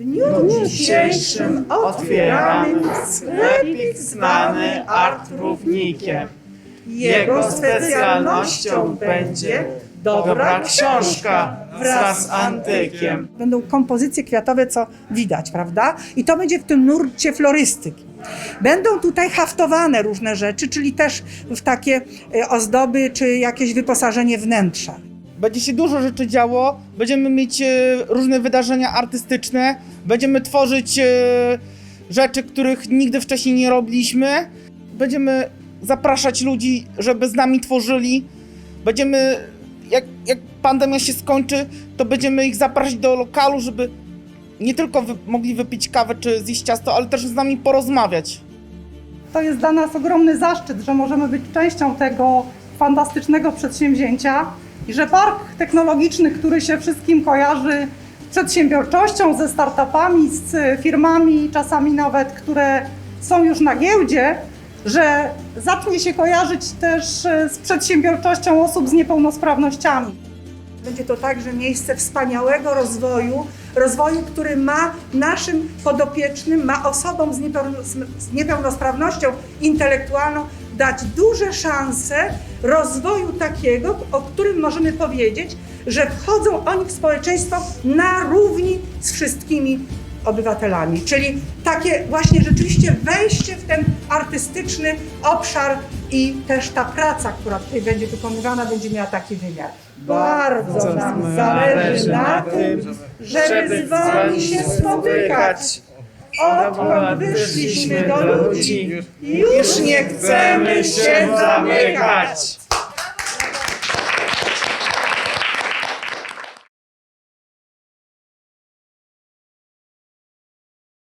dniu dzisiejszym otwieramy sklepik zwany Art Równikiem. Jego specjalnością będzie dobra książka wraz z antykiem. Będą kompozycje kwiatowe, co widać, prawda? I to będzie w tym nurcie florystyki. Będą tutaj haftowane różne rzeczy, czyli też w takie e, ozdoby czy jakieś wyposażenie wnętrza. Będzie się dużo rzeczy działo, będziemy mieć e, różne wydarzenia artystyczne, będziemy tworzyć e, rzeczy, których nigdy wcześniej nie robiliśmy. Będziemy zapraszać ludzi, żeby z nami tworzyli. Będziemy, jak, jak pandemia się skończy, to będziemy ich zapraszać do lokalu, żeby nie tylko wy, mogli wypić kawę czy zjeść ciasto, ale też z nami porozmawiać. To jest dla nas ogromny zaszczyt, że możemy być częścią tego fantastycznego przedsięwzięcia i że park technologiczny, który się wszystkim kojarzy z przedsiębiorczością, ze startupami, z firmami, czasami nawet, które są już na giełdzie, że zacznie się kojarzyć też e, z przedsiębiorczością osób z niepełnosprawnościami. Będzie to także miejsce wspaniałego rozwoju, rozwoju, który ma naszym podopiecznym, ma osobom z, niepełno, z niepełnosprawnością intelektualną dać duże szanse rozwoju takiego, o którym możemy powiedzieć, że wchodzą oni w społeczeństwo na równi z wszystkimi obywatelami. Czyli takie właśnie rzeczywiście wejście w ten artystyczny obszar i też ta praca, która tutaj będzie wykonywana, będzie miała taki wymiar. Bardzo nam zależy na tym, żeby z wami się spotykać. Odkąd wyszliśmy do ludzi, już nie chcemy się zamykać.